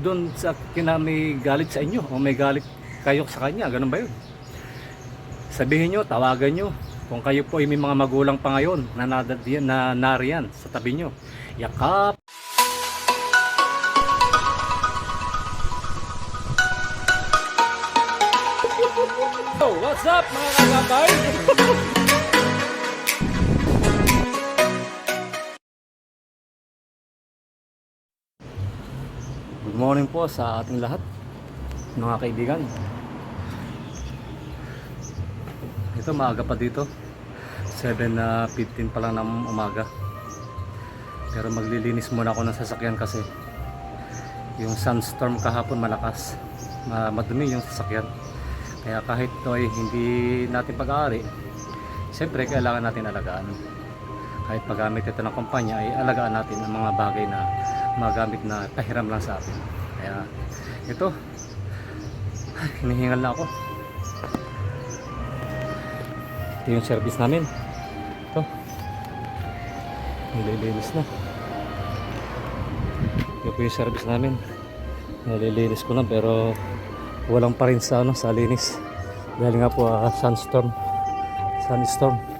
doon sa kina may galit sa inyo o may galit kayo sa kanya. Ganun ba yun? Sabihin nyo, tawagan nyo. Kung kayo po ay may mga magulang pa ngayon na, nadadiyan, na nariyan sa tabi nyo. Yakap! Oh, what's up mga kakabay? Morning po sa ating lahat, mga kaibigan. Ito maaga pa dito. 7.15 pa lang ng umaga. Pero maglilinis muna ako ng sasakyan kasi yung sunstorm kahapon malakas. Ma- madumi yung sasakyan. Kaya kahit ito ay hindi natin pag-aari, siyempre kailangan natin alagaan. Kahit paggamit ito ng kumpanya ay alagaan natin ang mga bagay na magamit na pahiram lang sa atin. Kaya ito, hinihingal na ako. Ito yung service namin. Ito. Nililinis na. Ito po yung service namin. Nililinis ko na pero walang pa rin sa ano sa linis. Dahil nga po ah, sunstorm. Sunstorm.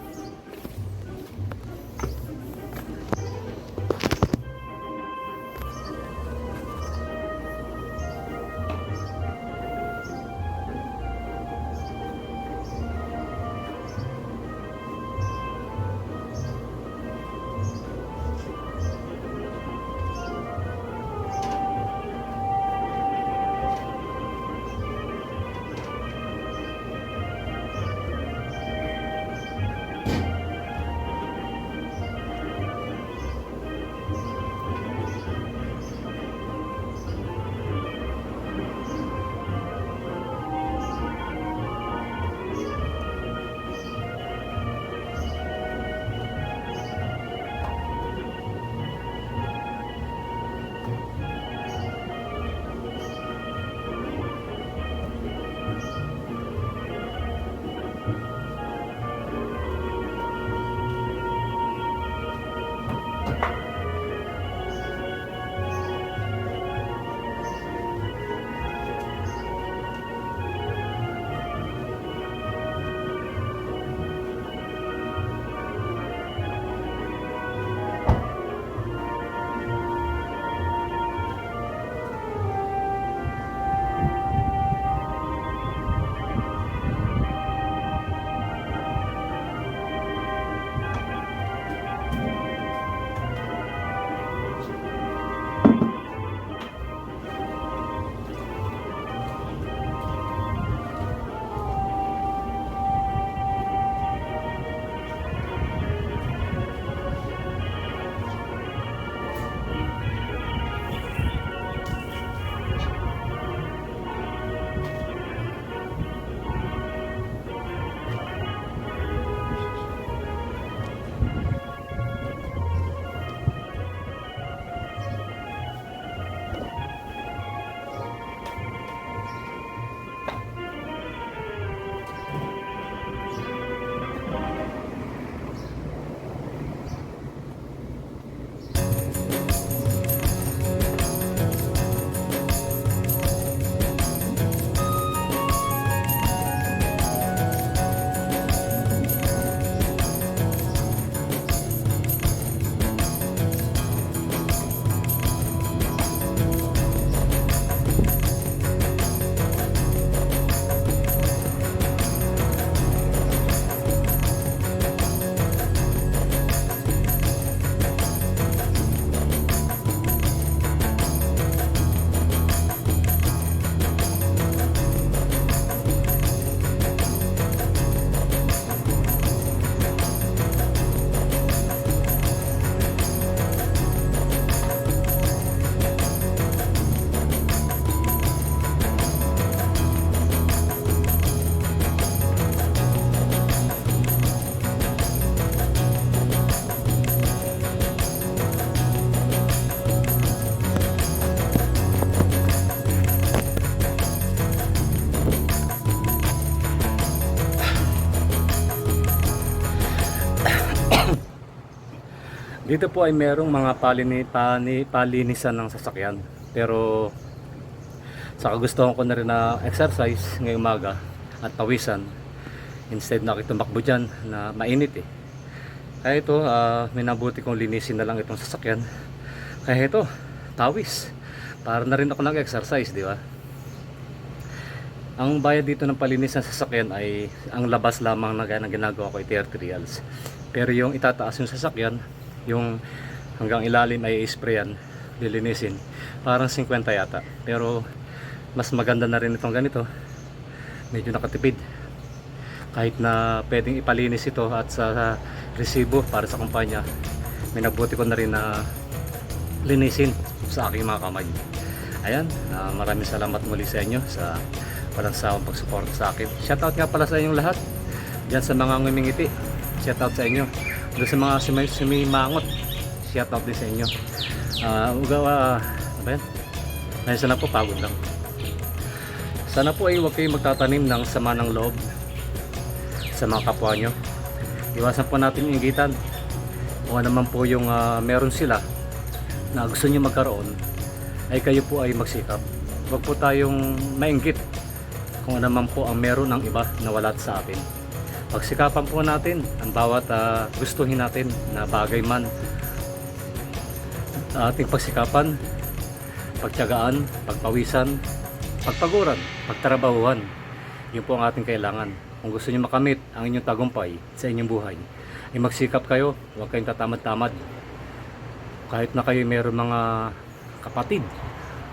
Dito po ay merong mga palini, pani, palinisan ng sasakyan. Pero Saka gusto ko na rin na exercise ngayong umaga at pawisan. Instead na tumakbo dyan na mainit eh. Kaya ito, ah, minabuti kong linisin na lang itong sasakyan. Kaya ito, tawis. Para na rin ako nag-exercise, di ba? Ang bayad dito ng palinis ng sasakyan ay ang labas lamang na ginagawa ko ay 30 reals. Pero yung itataas yung sasakyan, yung hanggang ilalim ay isprayan, lilinisin, parang 50 yata. Pero mas maganda na rin itong ganito. Medyo nakatipid. Kahit na pwedeng ipalinis ito at sa resibo para sa kumpanya, may nabuti ko na rin na linisin sa aking mga kamay. Ayan, ah, maraming salamat muli sa inyo sa walang sawang pagsuporta sa akin. Shoutout nga pala sa inyong lahat. Diyan sa mga ngumingiti. Shoutout sa inyo. Doon sa mga sumi sumimangot. Shoutout din sa inyo. Ah, ugawa? Ayun, sana po pagod lang. Sana po ay huwag kayong magtatanim ng sama ng loob sa mga kapwa nyo. Iwasan po natin yung inggitan. Kung ano naman po yung ah, meron sila na gusto nyo magkaroon, ay kayo po ay magsikap. Huwag po tayong mainggit kung ano naman po ang meron ng iba na wala sa atin. Pagsikapan po natin ang bawat ah, gustuhin natin na bagay man ating pagsikapan, pagtyagaan, pagpawisan, pagpaguran, pagtrabahuhan. Yun po ang ating kailangan. Kung gusto niyo makamit ang inyong tagumpay sa inyong buhay, ay magsikap kayo, huwag kayong tatamad-tamad. Kahit na kayo mayroong mga kapatid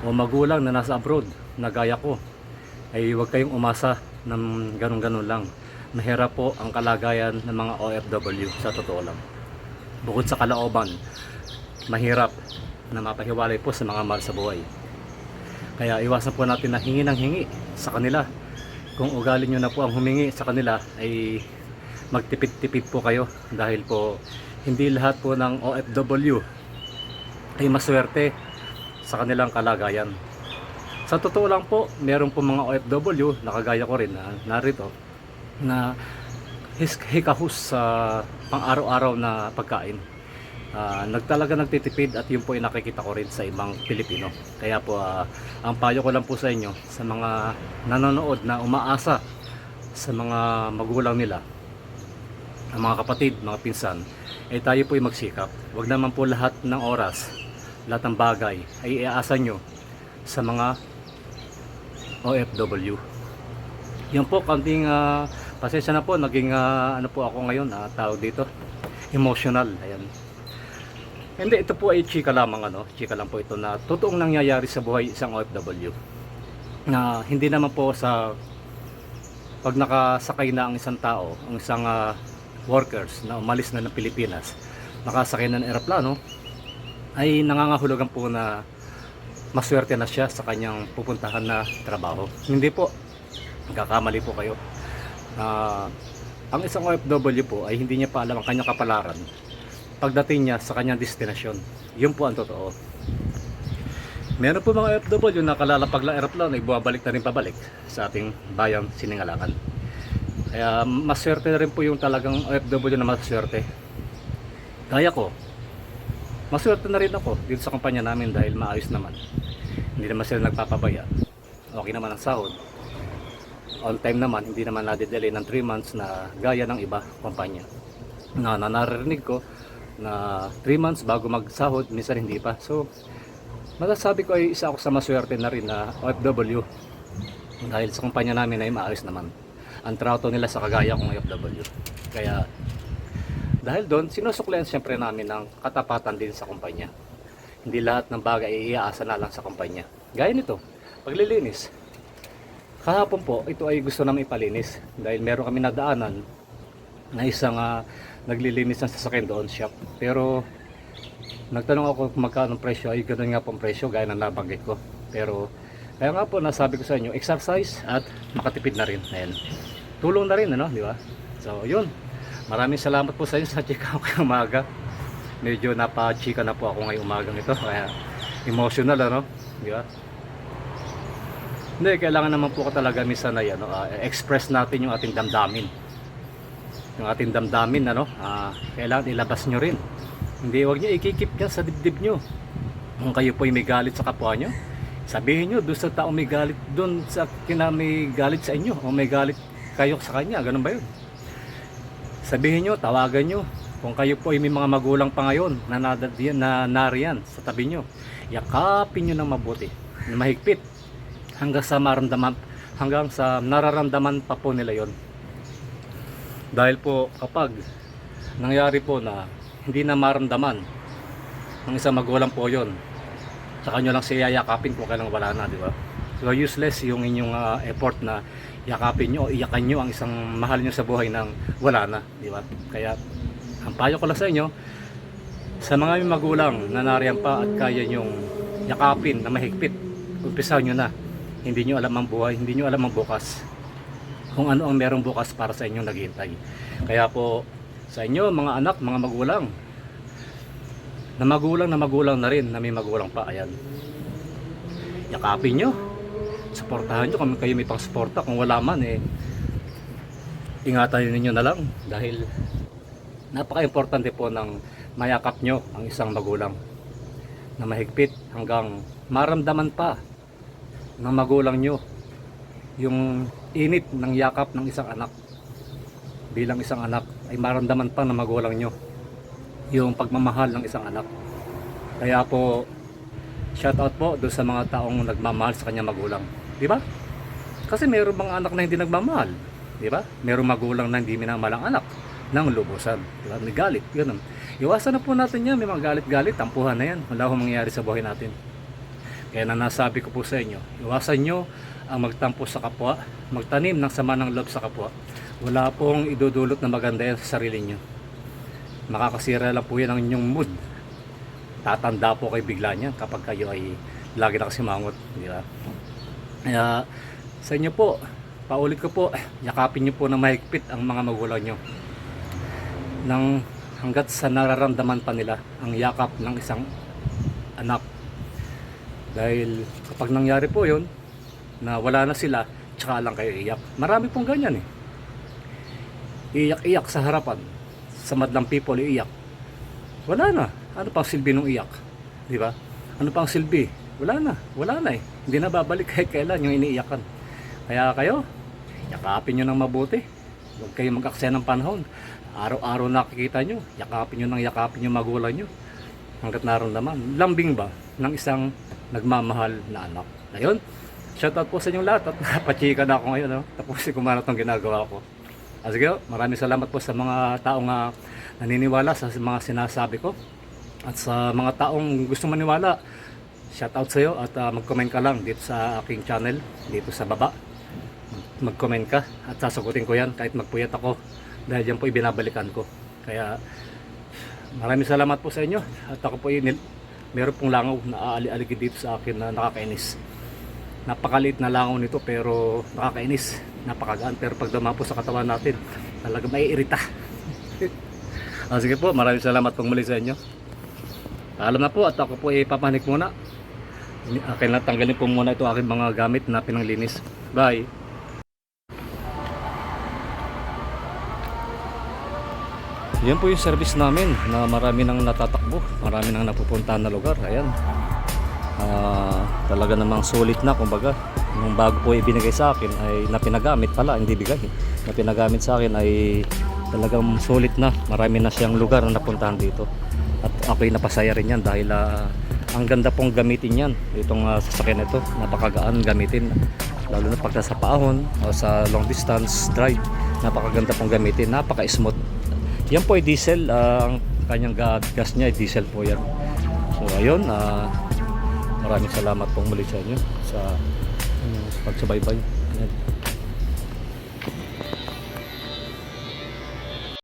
o magulang na nasa abroad, na gaya ko, ay huwag kayong umasa ng ganun-ganun lang. Mahirap po ang kalagayan ng mga OFW sa totoo lang. Bukod sa kalaoban, mahirap na mapahiwalay po sa mga mahal sa buhay. Kaya iwasan po natin na hingi ng hingi sa kanila. Kung ugali nyo na po ang humingi sa kanila ay magtipid-tipid po kayo dahil po hindi lahat po ng OFW ay maswerte sa kanilang kalagayan. Sa totoo lang po, meron po mga OFW, nakagaya ko rin na narito, na hikahus sa pang-araw-araw na pagkain. Ah, nagtalaga nagtitipid at yun po ay nakikita ko rin sa ibang Pilipino. Kaya po ah, ang payo ko lang po sa inyo sa mga nanonood na umaasa sa mga magulang nila, ang mga kapatid, mga pinsan, ay tayo po ay magsikap. Huwag naman po lahat ng oras, lahat ng bagay ay iaasa nyo sa mga OFW. Yun po, kanting ah, pasensya na po, naging ah, ano po ako ngayon, ah, tawag dito, emotional. Ayan. Hindi, ito po ay chika lamang ano, chika lang po ito na totoong nangyayari sa buhay isang OFW. Na hindi naman po sa pag nakasakay na ang isang tao, ang isang ah, workers na umalis na ng Pilipinas, nakasakay na ng eroplano, ay nangangahulugan po na maswerte na siya sa kanyang pupuntahan na trabaho. Hindi po, nagkakamali po kayo. Ah, ang isang OFW po ay hindi niya pa alam ang kanyang kapalaran pagdating niya sa kanyang destinasyon. Yun po ang totoo. Meron po mga OFW na kalalapag lang aeroplano ay bumabalik na rin pabalik sa ating bayang siningalangan. Kaya maswerte na rin po yung talagang OFW na maswerte. Kaya ko, maswerte na rin ako dito sa kumpanya namin dahil maayos naman. Hindi naman sila nagpapabaya. Okay naman ang sahod. On time naman, hindi naman nadidelay ng 3 months na gaya ng iba kumpanya. Na, na ko na 3 months bago magsahod, minsan hindi pa. So, masasabi ko ay isa ako sa maswerte na rin na OFW. Dahil sa kumpanya namin ay maayos naman. Ang trato nila sa kagaya kong OFW. Kaya, dahil doon, sinusuklian siyempre namin ng katapatan din sa kumpanya. Hindi lahat ng bagay ay iaasa na lang sa kumpanya. Gaya nito, paglilinis. Kahapon po, ito ay gusto namin ipalinis. Dahil meron kami nadaanan na isang ah, naglilinis ng sasakyan doon shop. Pero nagtanong ako kung magkano ang presyo, ay ganun nga po ang presyo gaya ng nabanggit ko. Pero kaya nga po nasabi ko sa inyo, exercise at makatipid na rin. Ayan. Tulong na rin, ano, di ba? So, yun. Maraming salamat po sa inyo sa out ko umaga. Medyo napachika na po ako ngayong umagang ito. Kaya emotional, ano? Di ba? Hindi, kailangan naman po talaga minsan na yan, no? ah, express natin yung ating damdamin yung ating damdamin ano, ah, kailangan ilabas nyo rin. Hindi, wag nyo ikikip yan sa dibdib nyo. Kung kayo po ay may galit sa kapwa nyo, Sabihin nyo doon sa tao may galit doon sa kina may galit sa inyo o may galit kayo sa kanya. Ganun ba yun? Sabihin nyo, tawagan nyo. Kung kayo po ay may mga magulang pa ngayon na, nadad- na nariyan sa tabi nyo, yakapin nyo ng mabuti, na mahigpit hanggang sa maramdaman hanggang sa nararamdaman pa po nila yon. Dahil po kapag nangyari po na hindi na maramdaman ng isang magulang po yon, saka nyo lang siya yakapin kung kailang wala na, di ba? So useless yung inyong ah, effort na yakapin nyo o iyakan nyo ang isang mahal nyo sa buhay nang wala na, di ba? Kaya ang payo ko lang sa inyo, sa mga magulang na nariyan pa at kaya nyong yakapin na mahigpit, umpisaw nyo na. Hindi nyo alam ang buhay, hindi nyo alam ang bukas. Kung ano ang merong bukas para sa inyong naghihintay. Kaya po, sa inyo, mga anak, mga magulang, na magulang na magulang na rin, na may magulang pa, ayan. Yakapin nyo. Suportahan nyo kung kayo may pang suporta. Kung wala man, eh, ingatan ninyo na lang. Dahil, napaka-importante po ng mayakap nyo ang isang magulang na mahigpit hanggang maramdaman pa ng magulang nyo yung init ng yakap ng isang anak bilang isang anak ay maramdaman pa ng magulang nyo yung pagmamahal ng isang anak. Kaya po shout out po doon sa mga taong nagmamahal sa kanyang magulang. Di ba? kasi mayroong mga anak na hindi nagmamahal? Di ba? mayroong magulang na hindi minamahal ang anak ng lubusan. May galit ganun. Iwasan na po natin yan. May mga galit-galit. Tampuhan na yan. Wala akong mangyayari sa buhay natin kaya na nasabi ko po sa inyo, iwasan nyo ang magtampo sa kapwa, magtanim ng sama ng loob sa kapwa. Wala pong idudulot na maganda yan sa sarili nyo. Makakasira lang po yan ang inyong mood. Tatanda po kayo bigla niyan kapag kayo ay lagi nakasimangot. Di ba? Kaya sa inyo po, paulit ko po, yakapin nyo po na mahigpit ang mga magulang nyo. Nang hanggat sa nararamdaman pa nila ang yakap ng isang anak dahil kapag nangyari po yun, na wala na sila, tsaka lang kayo iyak. Marami pong ganyan eh. Iyak-iyak sa harapan. Sa madlang people, iiyak. Wala na. Ano pang silbi nung iyak? Di ba? Ano pang silbi? Wala na. Wala na eh. Hindi na babalik kahit kailan yung iniiyakan. Kaya kayo, yakapin nyo ng mabuti. Huwag kayo mag-aksaya ng panahon. Araw-araw nakikita nyo, yakapin nyo ng yakapin yung magulang nyo hanggat naramdaman. Lambing ba ng isang nagmamahal na anak? Ayun, shoutout po sa inyong lahat at napachika na ako ngayon. No? Tapusin ko man itong ginagawa ko. Ah, sige, maraming salamat po sa mga taong uh, naniniwala sa mga sinasabi ko. At sa mga taong gusto maniwala, shoutout sa iyo at ah, mag-comment ka lang dito sa aking channel, dito sa baba. Mag-comment ka at sasagutin ko yan kahit magpuyat ako dahil yan po ibinabalikan ko. Kaya Maraming salamat po sa inyo at ako po meron pong langaw na aali-aligid dito sa akin na nakakainis. Napakaliit na langaw nito pero nakakainis. Napakagaan. Pero pag dumapo sa katawan natin talaga maiirita. Ah, sige po. Maraming salamat pong muli sa inyo. Alam na po. At ako po ipapanik muna. Akin na tanggalin po muna ito aking mga gamit na pinanglinis. Bye Yan po yung service namin na marami nang natatakbo, marami nang napupuntahan na lugar. Ayan. Ah, talaga namang sulit na kumbaga. Nung bago po ibinigay sa akin ay napinagamit pala, hindi bigay. Napinagamit sa akin ay talagang sulit na. Marami na siyang lugar na napuntahan dito. At ako'y napasaya rin yan dahil ah, ang ganda pong gamitin yan. Itong ah, sasakyan ito, napakagaan gamitin. Lalo na pagka sa paahon o sa long distance drive, napakaganda pong gamitin. Napaka-smooth yan po ay diesel, ah, ang kanyang ga- gas niya ay diesel po yan. So ayun, ah, maraming salamat pong muli sa inyo sa, ano, sa pagsubaybay. Ayan.